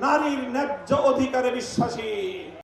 নারীর ন্যায্য অধিকারে বিশ্বাসী।